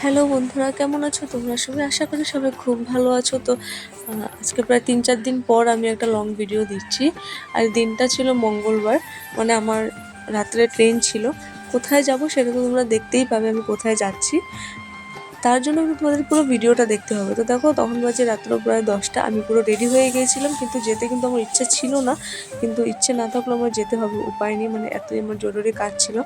Hello বন্ধুরা, কেমন আছো? তোমরা সবাই? আশা করি সবাই খুব ভালো আছো। তো আজকে প্রায় তিন চার দিন পর আমি একটা লং ভিডিও দিচ্ছি। আর দিনটা ছিল মঙ্গলবার মানে আমার রাত্রে ট্রেন ছিল। কোথায় যাব সেটা তো তোমরা দেখতেই পাবে আমি কোথায় যাচ্ছি। তার জন্য তোমাদের পুরো ভিডিওটা দেখতে হবে। তো দেখো, তখন বাজে রাত্র প্রায় দশটা। আমি পুরো রেডি হয়ে গিয়েছিলাম, কিন্তু যেতে কিন্তু আমার ইচ্ছা ছিল না। কিন্তু ইচ্ছে না থাকলেও আমার যেতে হবে, উপায় নেই। মানে এতই আমার জরুরি কাজ ছিল,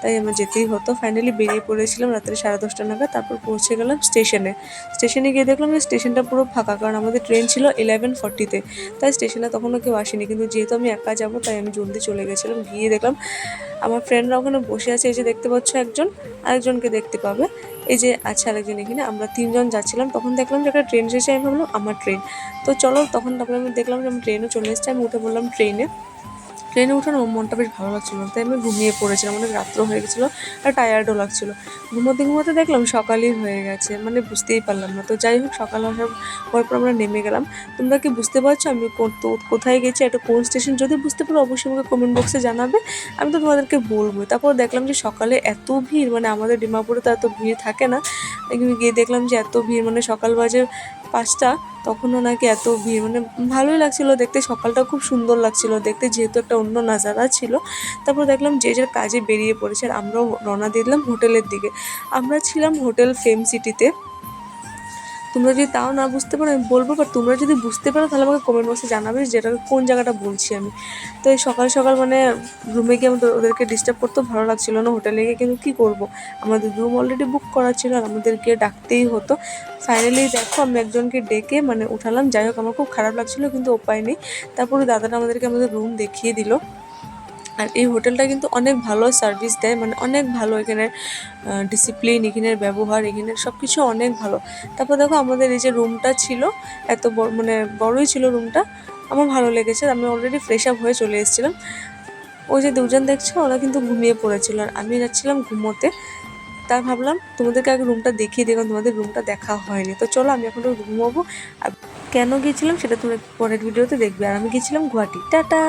তাই আমার যেতেই হতো। ফাইনালি বেরিয়ে পড়েছিলাম রাত্রে সাড়ে দশটা নাগাদ, তারপর পৌঁছে গেলাম স্টেশনে। স্টেশনে গিয়ে দেখলাম যে স্টেশনটা পুরো ফাঁকা, কারণ আমাদের ট্রেন ছিল ইলেভেন ফর্টিতে তাই স্টেশনে তখনও কেউ আসেনি। কিন্তু যেহেতু আমি একা যাব, তাই আমি জলদি চলে গেছিলাম। গিয়ে দেখলাম আমার ফ্রেন্ডরা ওখানে বসে আছে, এই যে দেখতে পাচ্ছ একজন, আরেকজনকে দেখতে পাবে। এই যে আছে আরেকজন এখানে, আমরা তিনজন যাচ্ছিলাম, তখন দেখলাম যে একটা ট্রেন এসেছে, আমি ভাবলাম, আমার ট্রেন তো চলো, তখন তারপরে আমি দেখলাম যে আমি ট্রেনও চলে এসেছি, আমি উঠে বললাম ট্রেনে ট্রেনে উঠে না আমার মনটা বেশ ভালো লাগছিল। না তাই আমি ঘুমিয়ে পড়েছিলাম, অনেক রাত্র হয়ে গেছিল আর টায়ার্ডও লাগছিল। ঘুমোতে ঘুমোতে দেখলাম সকালই হয়ে গেছে মানে বুঝতেই পারলাম না। তো যাই হোক, সকাল আসার পর পর আমরা নেমে গেলাম। তোমরা কি বুঝতে পারছ আমি কোথায় গেছি, একটা কোন স্টেশন যদি বুঝতে পারো অবশ্যই আমাকে কমেন্ট বক্সে জানাবে, আমি তো তোমাদেরকে বলব তারপর দেখলাম যে সকালে এত ভিড় মানে আমাদের ডিমাপুরে তো এত ভিড় থাকে না। গিয়ে দেখলাম যে এত ভিড় মানে সকাল বাজে পাঁচটা, তখনও নাকি এত ভিড়। মানে ভালোই লাগছিল দেখতে, সকালটা খুব সুন্দর লাগছিল দেখতে, যেহেতু একটা অন্য নাজারা ছিল। তারপর দেখলাম যে যার কাজে বেরিয়ে পড়েছে আর আমরাও রওনা দিয়ে দিলাম হোটেলের দিকে। আমরা ছিলাম হোটেল ফেম সিটিতে। তোমরা যদি তাও না বুঝতে পারো, আমি বলব বাট তোমরা যদি বুঝতে পারো, তাহলে আমাকে কমেন্ট বক্সে জানাবে যেটা কোন জায়গাটা বলছি আমি। তো এই সকাল সকাল মানে রুমে গিয়ে আমাদের ওদেরকে ডিস্টার্ব করতেও ভালো লাগছিল না হোটেলে গিয়ে কিন্তু কী করব? আমাদের রুম অলরেডি বুক করা ছিল আর আমাদেরকে ডাকতেই হতো। ফাইনালি দেখো, আমি একজনকে ডেকে মানে উঠালাম, যাই হোক, আমার খুব খারাপ লাগছিল, কিন্তু উপায় নেই। তারপরে দাদাটা আমাদেরকে আমাদের রুম দেখিয়ে দিল। আর এই হোটেলটা কিন্তু অনেক ভালো সার্ভিস দেয় মানে অনেক ভালো এখানের ডিসিপ্লিন এখানের ব্যবহার, এখানের সব কিছু অনেক ভালো। তারপর দেখো আমাদের এই যে রুমটা ছিল, এত বড় মানে বড়ই ছিল রুমটা আমার ভালো লেগেছে। আমি অলরেডি ফ্রেশ আপ হয়ে চলে এসেছিলাম। ওই যে দুজন দেখছ, ওরা কিন্তু ঘুমিয়ে পড়েছিল। আর আমি যাচ্ছিলাম ঘুমোতে। তার ভাবলাম, তোমাদেরকে আগে রুমটা দেখিয়ে কারণ তোমাদের রুমটা দেখা হয়নি। তো চলো আমি এখন ঘুমোবো। আর কেন গিয়েছিলাম, সেটা তোমরা পরের ভিডিওতে দেখবে। আর আমি গিয়েছিলাম গুয়াহাটি। টাটা!